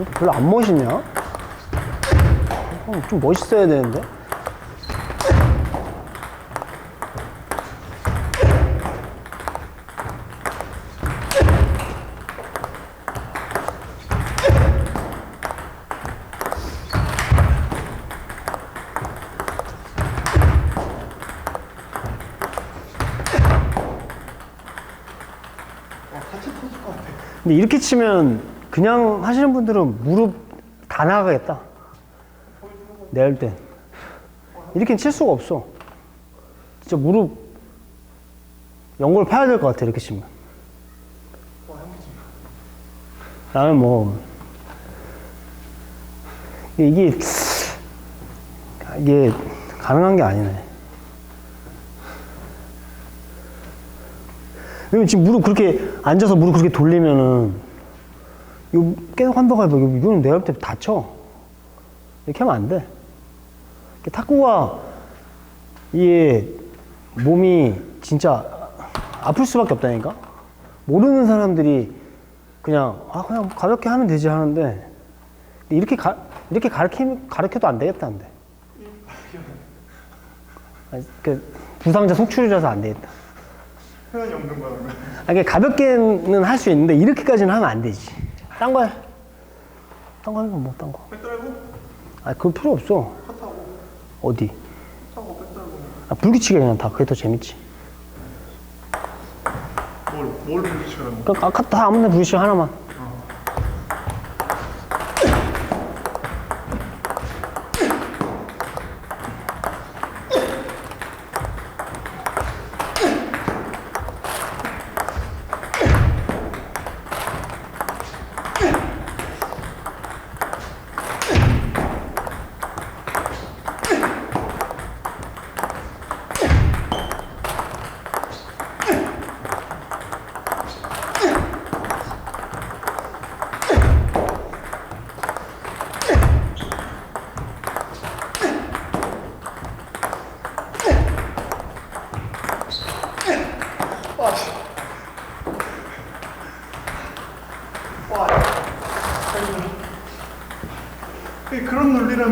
왜 이렇게 별로 안 멋있냐? 어, 좀 멋있어야 되는데. 근데 이렇게 치면 그냥 하시는 분들은 무릎 다 나가겠다. 내할 땐. 이렇게 칠 수가 없어. 진짜 무릎 연골 파야 될 것 같아, 이렇게 치면. 나는 뭐, 이게, 이게 가능한 게 아니네. 왜냐면 지금 무릎 그렇게 앉아서 무릎 그렇게 돌리면은 이거 계속 한다고 해봐. 이거- 이거는 내가 볼때 다쳐. 이렇게 하면 안 돼. 탁구가 이게 몸이 진짜 아플 수밖에 없다니까. 모르는 사람들이 그냥 아 그냥 가볍게 하면 되지 하는데 이렇게 가 이렇게 가르치 가르쳐도 안 되겠다는데. 아니, 그 부상자 속출이라서 안 되겠다. 표현이 없는 거야 아, 이게 가볍게는 할 수 있는데 이렇게까지는 하면 안 되지. 딴 거 해. 딴 거 하면 뭐, 딴 거. 백드라이브 아, 그거 필요 없어. 컷하고 어디? 컷하고 백드라이브 아, 불규칙이 그냥 다 그게 더 재밌지. 뭘뭘 부딪혀요 그 아까 다 아무나 불규칙 하나만.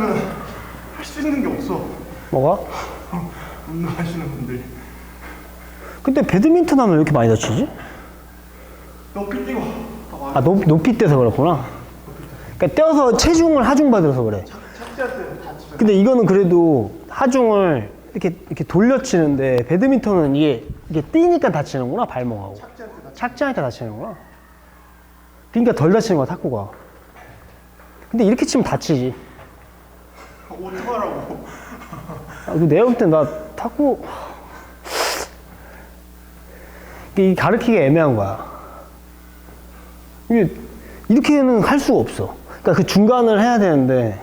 논리라면 할수 있는 게 없어 뭐가? 운동하시는 분들이 근데 배드민턴 하면 왜 이렇게 많이 다치지? 높이 뛰고 아, 아, 높, 높이 떼서 그렇구나. 그러니까 떼어서 체중을 하중 받아서 그래. 착지할 때 다치죠 근데 이거는 그래도 하중을 이렇게 이렇게 돌려 치는데 배드민턴은 이게 이게 뛰니까 다치는구나 발목하고 착지할 때 다치 착지하니까 다치는구나. 그러니까 덜 다치는 거야 탁구가. 근데 이렇게 치면 다치지. 어떡하라고 아, 그 내가 볼때나 탁구 이게 가르치기가 애매한 거야. 이게 이렇게는 할 수가 없어. 그러니까 그 중간을 해야 되는데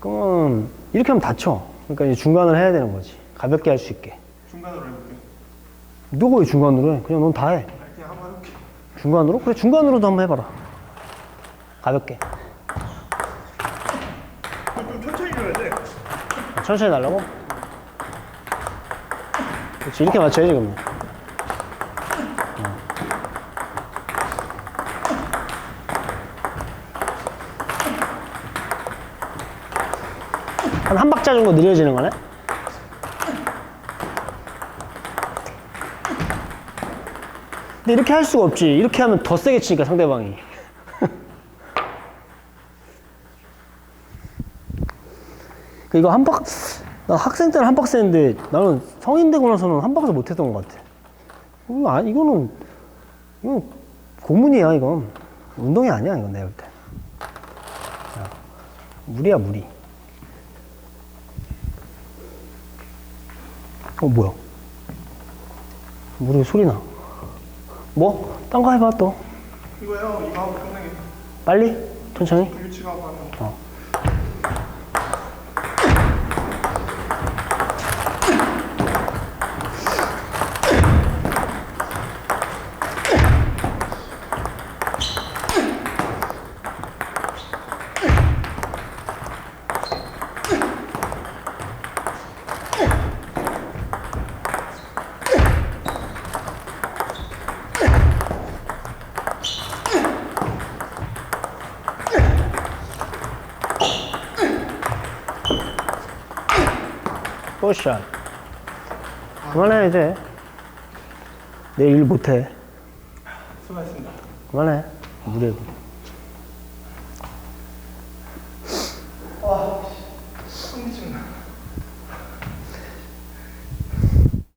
그러면 이렇게 하면 다쳐. 그러니까 이제 중간을 해야 되는 거지. 가볍게 할 수 있게. 중간으로 해볼게 너가 왜 중간으로 해? 그냥 넌 다 해. 아니, 그냥 한번 해볼게 중간으로? 그래 중간으로도 한번 해봐라. 가볍게. 좀 천천히 줘야 돼 천천히 날라고? 그렇지 이렇게 맞춰야지 그러면. 한 한 박자 정도 느려지는 거네? 근데 이렇게 할 수가 없지. 이렇게 하면 더 세게 치니까 상대방이. 그 이거 한 박, 나 학생 때는 한 박스 했는데 나는 성인 되고 나서는 한 박스 못 했던 것 같아. 이거 아, 이거는, 이건 고문이야, 이건. 운동이 아니야, 이건 내가 볼 때. 야, 무리야, 무리. 어, 뭐야? 무리 소리 나. 뭐? 딴 거 해봐, 또. 이거요 이거 하고 끝내게 빨리? 천천히? 불규칙하고 하면 어. 뽀샷. 그만해, 이제. 내일 일 못해. 수고하셨습니다. 그만해. 무리해.